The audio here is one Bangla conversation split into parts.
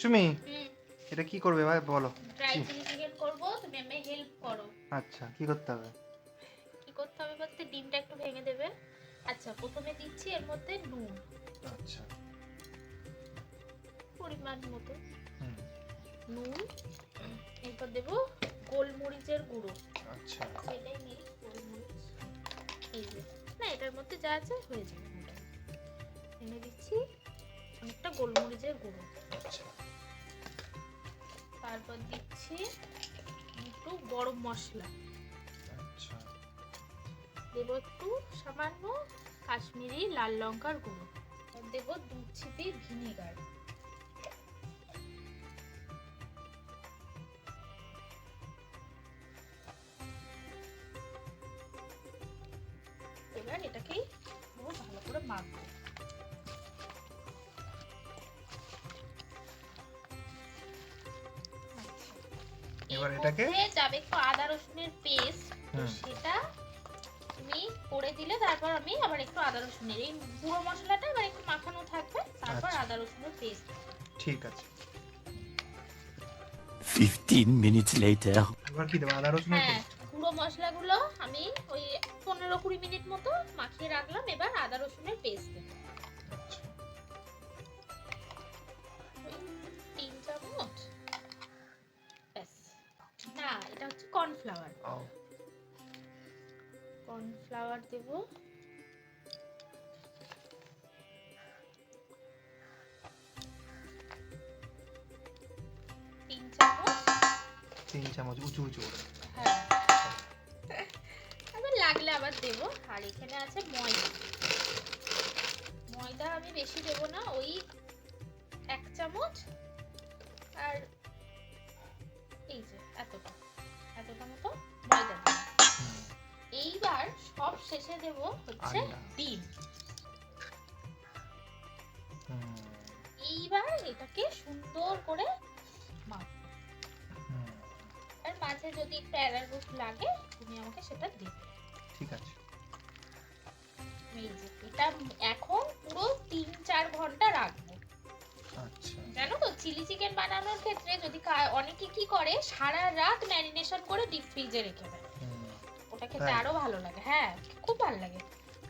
সুমি এটা কি করবে ভাই? বলো। ড্রাই? চিলি চিকেন করব তুমি আমায় হেল্প করো। আচ্ছা কি করতে হবে? কি করতে হবে বলতে ডিমটা একটু ভেঙে দেবে। আচ্ছা প্রথমে দিচ্ছি এর মধ্যে নুন। আচ্ছা। পরিমাণ মতো। নুন এরপর দেবো গোলমরিচের গুঁড়ো। আচ্ছা। এটাই নেই গোলমরিচ। এই যে না এটার মধ্যে যা আছে হয়ে যাবে। এনে দিচ্ছি। অনেকটা গোলমরিচের গুঁড়ো। তারপর দিচ্ছি একটু গরম মশলা। আচ্ছা। দেবো একটু সামান্য কাশ্মীরি লাল লঙ্কার গুঁড়ো। দেবো দু ছিপি ভিনেগার। এবার এটাকেই খুব ভালো করে মাখবো। এবার এটাকে? মধ্যে যাবে একটু আদা রসুনের পেস্ট সেটা তুমি করে দিলে তারপর আমি আবার একটু আদা রসুনের এই গুঁড়ো মশলাটা এবার একটু মাখানো থাকবে তারপর আচ্ছা। আদা রসুনের পেস্ট ঠিক আছে। 15 minutes later. এবার কি দেবো আদা রসুনের হ্যাঁ পেস্ট গুঁড়ো মশলাগুলো আমি ওই পনেরো কুড়ি মিনিট মতো মাখিয়ে রাখলাম এবার আদা রসুনের পেস্ট দেবো আচ্ছা। ওই তিন চামচ। কর্নফ্লাওয়ার। কর্নফ্লাওয়ার দেবো। তিন চামচ। তিন চামচ উঁচু উঁচু হ্যাঁ। আবার লাগলে আবার দেবো। আর এখানে আছে ময়দা। ময়দা আমি বেশি দেবো না ওই এক চামচ। শেষে দেব হচ্ছে ডিম। এইবার এটাকে সুন্দর করে মাখবো আর মাঝে যদি একটু লাগে তুমি আমাকে সেটা দেবে। ঠিক আছে। এটা এখন পুরো তিন চার ঘণ্টা রাখব। আচ্ছা। জানো তো চিলি চিকেন বানানোর ক্ষেত্রে যদি অনেকে কি করে সারা রাত ম্যারিনেশন করে ডিপ ফ্রিজে রেখে দেয়। ওটা খেতে আরও ভালো লাগে হ্যাঁ। খুব ভালো লাগে।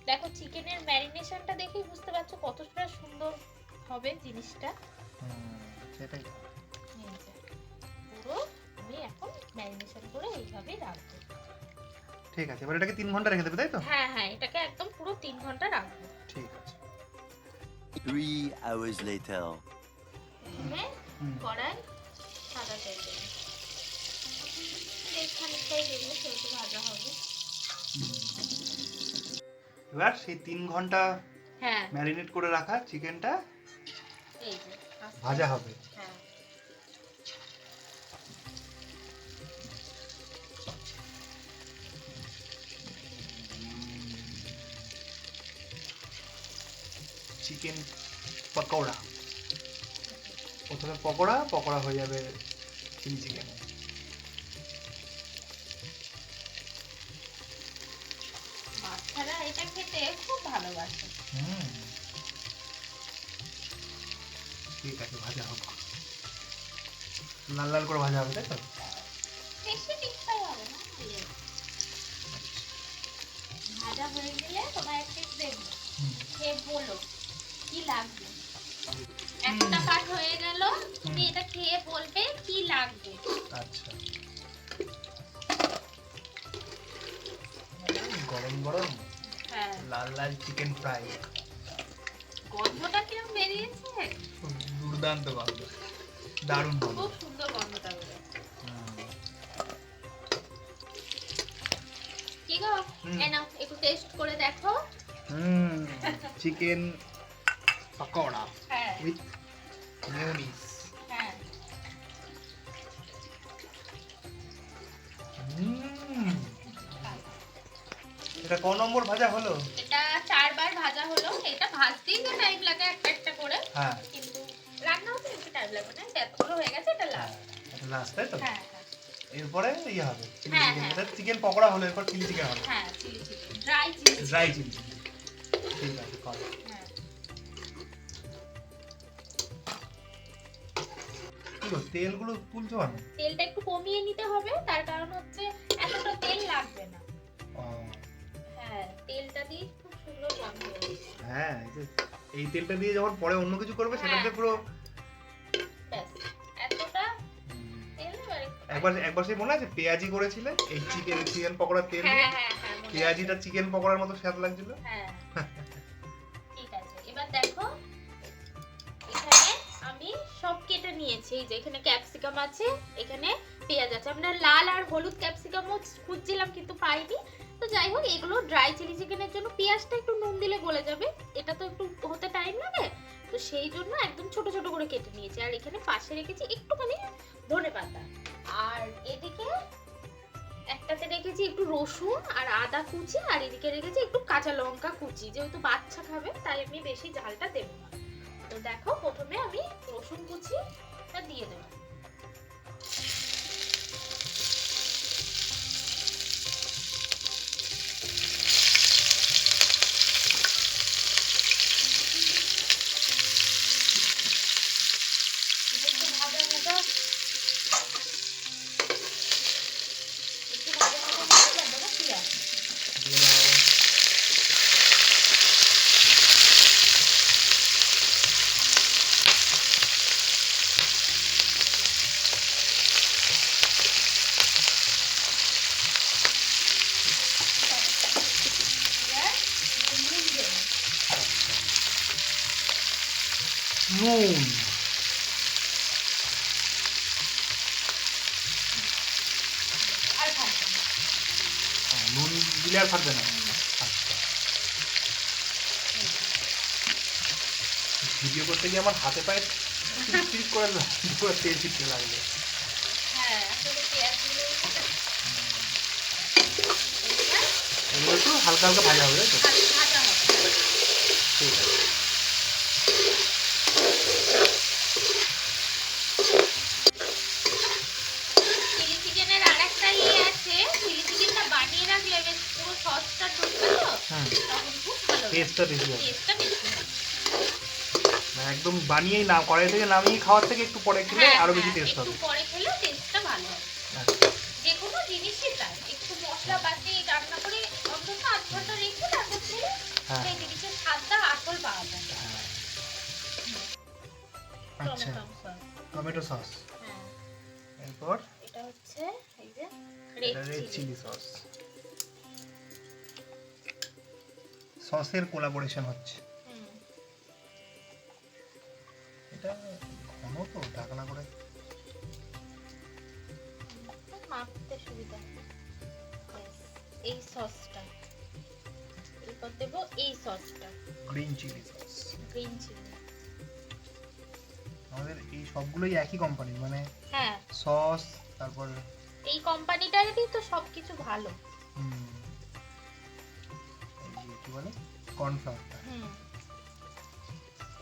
দেখো চিকেনের ম্যারিনেশনটা দেখেই বুঝতে পারছ কতটা সুন্দর হবে জিনিসটা। সেটাই তো। এই যে, পুরো আমি এখন ম্যারিনেশন করে এইভাবেই রাখব। ঠিক আছে এবার এটাকে তিন ঘণ্টা রেখে দেবে তাই তো? হ্যাঁ হ্যাঁ এটাকে একদম পুরো তিন ঘণ্টা রাখব। ঠিক আছে। Three hours later. কড়াই সাদা তেল দেবো। খানিকটাই দেবো সেহেতু ভাজা হবে। এবার সেই তিন ঘণ্টা হ্যাঁ। ম্যারিনেট করে রাখা চিকেনটা ভাজা হবে। হ্যাঁ। চিকেন পকোড়া। প্রথমে পকোড়া পকোড়া হয়ে যাবে চিলি চিকেন। ভালোবাসে। ঠিক আছে ভাজা হোক। লাল লাল করে ভাজা হবে তাই তো? বেশি হবে না ভাজা হয়ে গেলে তোমার একটা দেবো। খেয়ে বলো কি লাগবে? একটা পাট হয়ে গেল তুমি এটা খেয়ে বলবে কি লাগবে। আচ্ছা। গরম গরম। লাল লাল চিকেন ফ্রাই গন্ধটা কীরকম বেরিয়েছে? দুর্দান্ত গন্ধ। দারুণ গন্ধ। খুব সুন্দর গন্ধটা কি গো। একটু টেস্ট করে দেখো। হুম। চিকেন পকোড়া হ্যাঁ। উইথ মেয়োনিজ এটা ক নম্বর ভাজা হলো? এটা চারবার ভাজা হলো। এটা ভাজতেই যে টাইম লাগে একটা একটা করে। হ্যাঁ। কিন্তু রান্না হতে একটু টাইম লাগবে না এতগুলো হয়ে গেছে এটা হ্যাঁ লাস্ট এটা লাস্ট তাই তো? হ্যাঁ হ্যাঁ। এরপরে ইয়ে হবে হ্যাঁ, চিকেন হ্যাঁ। পকোড়া হলো এরপর চিলি চিকেন হবে। হ্যাঁ chilli chicken dry chilli dry chilli ঠিক আছে কর। হ্যাঁ। তেলগুলো তুলছো কেন? তেলটা একটু কমিয়ে নিতে হবে তার কারণ হচ্ছে এতটা তেল লাগবে না। হ্যাঁ তেলটা দিয়ে খুব সুন্দর গন্ধ হ্যাঁ এই তেলটা দিয়ে যখন পরে অন্য কিছু করবে সেটাতে হ্যাঁ। পুরো এতটা এবার একটু- একবার একবার সে মনে আছে? পেঁয়াজি করেছিলে? এই চিকেন চিকেন পকোড়ার তেল হ্যাঁ হ্যাঁ। পেঁয়াজিটা চিকেন পকোড়ার মতো স্বাদ লাগছিল? হ্যাঁ। ঠিক আছে এবার দেখো এখানে আমি সব কেটে নিয়েছি। এই যে এখানে ক্যাপসিকাম আছে এখানে পেঁয়াজ আছে। আমরা লাল আর হলুদ ক্যাপসিকামও খুঁজছিলাম কিন্তু পাইনি। তো যাই হোক, এগুলো ড্রাই চিলি চিকেনের জন্য পেঁয়াজটা একটু নুন দিলে গলে যাবে। এটা তো একটু হতে টাইম লাগে। তো সেই জন্য একদম ছোট ছোট করে কেটে নিয়েছি। আর এখানে পাশে রেখেছি একটুখানি ধনে পাতা। আর এদিকে একটাতে রেখেছি একটু রসুন আর আদা কুচি, আর এদিকে রেখেছি একটু কাঁচা লঙ্কা কুচি। যেহেতু বাচ্চা খাবে, তাই আমি বেশি ঝালটা দেবো না। তো দেখো, প্রথমে আমি রসুন কুচিটা দিয়ে দেবো একটু ভাজা ভাজা একটু ভাজা ভাজা হয়ে যাবে না পেঁয়াজ দিয়ে দাও। এবার নুন দেবো নুন। ও, নুন দিলে আর থাকবে না। ভিডিও করতে গিয়ে আমার হাতে পায়ে টিপ করে তেল ছিটতে লাগবে। হ্যাঁ এগুলো একটু হালকা হালকা ভাজা হবে তাই তো? ভাজা হবে। ঠিক আছে চিলি চিকেনের আর একটা ইয়ে আছে চিলি চিকেনটা বানিয়ে রাখলে বেশ পুরো সসটা ঢুকবে তো হুম তখন খুব ভালো লাগে টেস্টটা বেশি বেশি মানে একদম বানিয়েই না কড়াই থেকে নামিয়ে খাওয়ার থেকে একটু পরে খেলে হ্যাঁ, আরও বেশি হ্যাঁ, টেস্ট হবে। পরে খেলে টেস্টটা ভালো হবে। আচ্ছা। যে কোনো জিনিসই তাই একটু মশলা পাতি রান্না করে অন্তত আধ ঘণ্টা রেখে তারপর খেলে হ্যাঁ। সেই জিনিসের স্বাদটা আসল পাওয়া যায়। আচ্ছা। টমেটো সস হ্যাঁ। এরপর? এটা হচ্ছে এই যে রেড চিলি সস সসের কোলাবোরেশন হচ্ছে। এটা ঘন তো ঢাকনা করে। মাপতে সুবিধা। এই সসটা। এরপর দেবো এই সসটা। Green chilli sauce green chilli আমাদের এই সবগুলোই একই কোম্পানির মানে হ্যাঁ। সস তারপর এই কোম্পানিটারই তো সবকিছু ভালো। হুম, বলে কর্নফ্লাওয়ারটা হুম।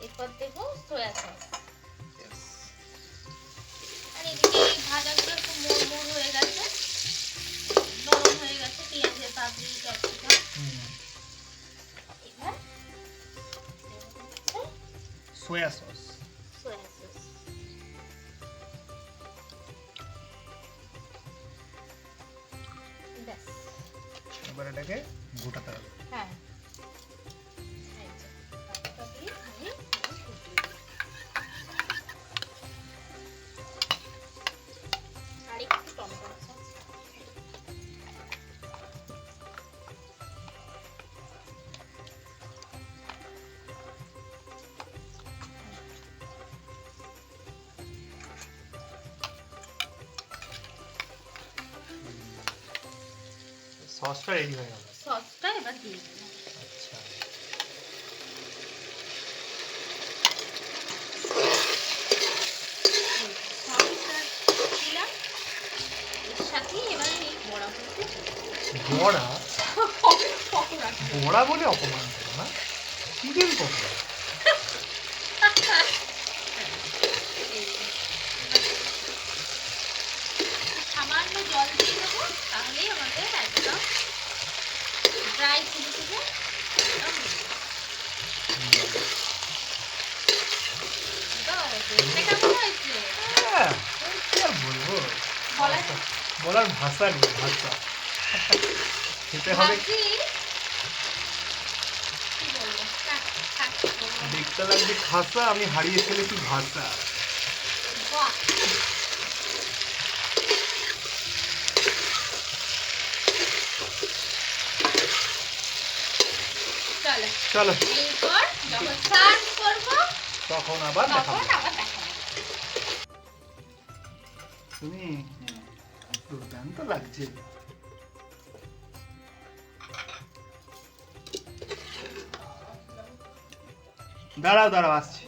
এরপর দেবো সয়া সস আর এদিকে এই ভাজাগুলো একটু মোড় মোড় হয়ে গেছে। নরম হয়ে গেছে পেঁয়াজের পাপড়ি ক্যাপসিকাম। এবার দেবো সোয়া সস সয়া সস ব্যাস। এবার এটাকে সসটা রেডি হয়ে গেল। সসটা এবার দিয়ে দিলাম। আচ্ছা বড়া বড়া? বলে অপমান করো না। চিকেন পকোড়া সামান্য জল দিয়ে দেবো তাহলেই আমাদের একদম ড্রাই চিলি চিকেন একদম ready। তো, দেখতে কেমন হয়েছে হ্যাঁ বলার ভাষা নেই ভাষা। খেতে হবে? বলব? বলব। দেখতে লাগবে খাসা আমি হারিয়ে ফেলেছি ভাষা। চলো। চলো। যখন সার্ভ করব তখন আবার দেখাবো। তখন আবার দেখাবো তুমি দুর্দান্ত লাগছে। দাঁড়াও দাঁড়াও আসছি।